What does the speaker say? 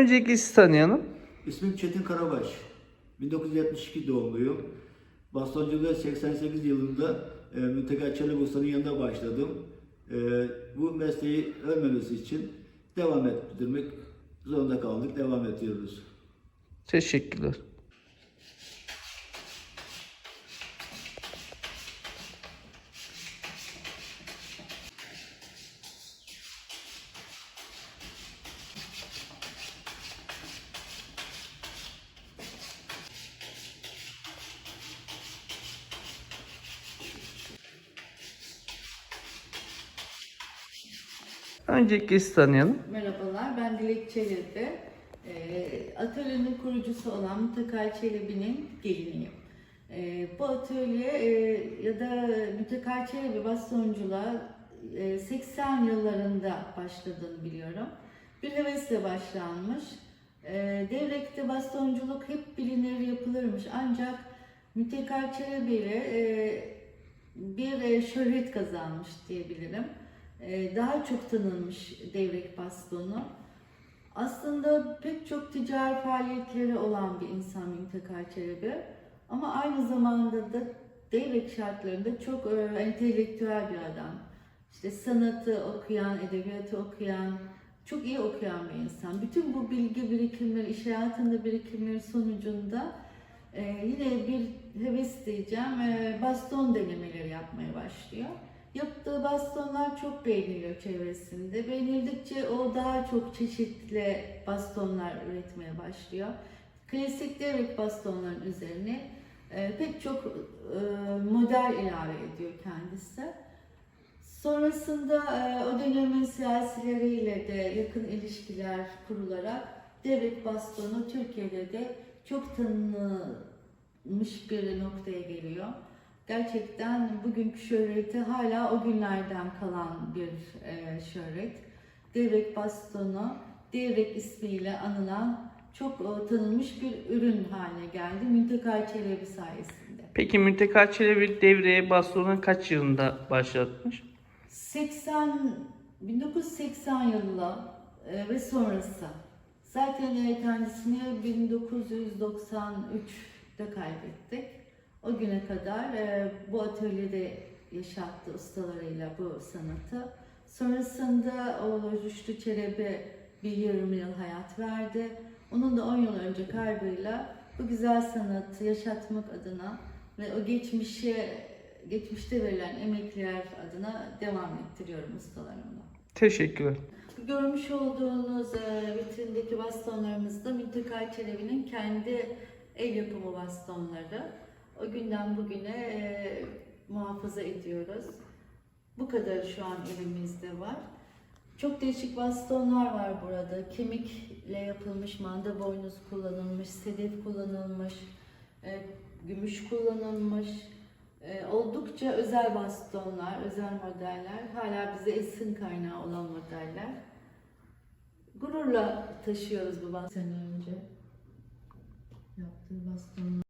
Öncelikle sizi tanıyalım. İsmim Çetin Karabaş. 1972 doğumluyum. Bastonculuğa 88 yılında e, Münteker Çelebi Usta'nın yanında başladım. E, bu mesleği ölmemesi için devam ettirmek zorunda kaldık. Devam ediyoruz. Teşekkürler. Sizi tanıyalım. Merhabalar, ben Dilek Çelebi. Ee, atölyenin kurucusu olan Mütekay Çelebi'nin geliniyim. Ee, bu atölye e, ya da Mütekay Çelebi bastonculuğa e, 80 yıllarında başladığını biliyorum. Bir hevesle başlanmış. Ee, Devrek'te bastonculuk hep bilinir yapılırmış ancak Mütekay Çelebi ile e, bir e, şöhret kazanmış diyebilirim. E, daha çok tanınmış devrek bastonu. Aslında pek çok ticari faaliyetleri olan bir insan Müntekay Çelebi. Ama aynı zamanda da devrek şartlarında çok e, entelektüel bir adam. İşte sanatı okuyan, edebiyatı okuyan, çok iyi okuyan bir insan. Bütün bu bilgi birikimleri, iş hayatında birikimleri sonucunda e, yine bir heves diyeceğim, e, baston denemeleri yapmaya başlıyor. Yaptığı bastonlar çok beğeniliyor çevresinde. Beğenildikçe o daha çok çeşitli bastonlar üretmeye başlıyor. Klasik devrek bastonların üzerine e, pek çok e, model ilave ediyor kendisi. Sonrasında e, o dönemin siyasileriyle de yakın ilişkiler kurularak devrek bastonu Türkiye'de de çok tanınmış bir noktaya geliyor. Gerçekten bugünkü şöhreti hala o günlerden kalan bir e, şöhret. Devrek bastonu, Devrek ismiyle anılan çok e, tanınmış bir ürün haline geldi Müntekay Çelebi sayesinde. Peki Münteker Çelebi devreye bastonu kaç yılında başlatmış? 80 1980 yılı e, ve sonrası. Zaten e, kendisini 1993'te kaybettik. O güne kadar e, bu atölyede yaşattı ustalarıyla bu sanatı. Sonrasında oğlu Rüştü Çelebi bir 20 yıl hayat verdi. Onun da 10 yıl önce kaybıyla bu güzel sanatı yaşatmak adına ve o geçmişe geçmişte verilen emekliler adına devam ettiriyorum ustalarımla. Teşekkürler. Görmüş olduğunuz e, vitrindeki bastonlarımız da Müntekay Çelebi'nin kendi el yapımı bastonları. O günden bugüne e, muhafaza ediyoruz. Bu kadar şu an elimizde var. Çok değişik bastonlar var burada. Kemikle yapılmış, manda boynuz kullanılmış, sedef kullanılmış, e, gümüş kullanılmış. E, oldukça özel bastonlar, özel modeller. Hala bize esin kaynağı olan modeller. Gururla taşıyoruz bu baston. Sene önce yaptığı bastonlar.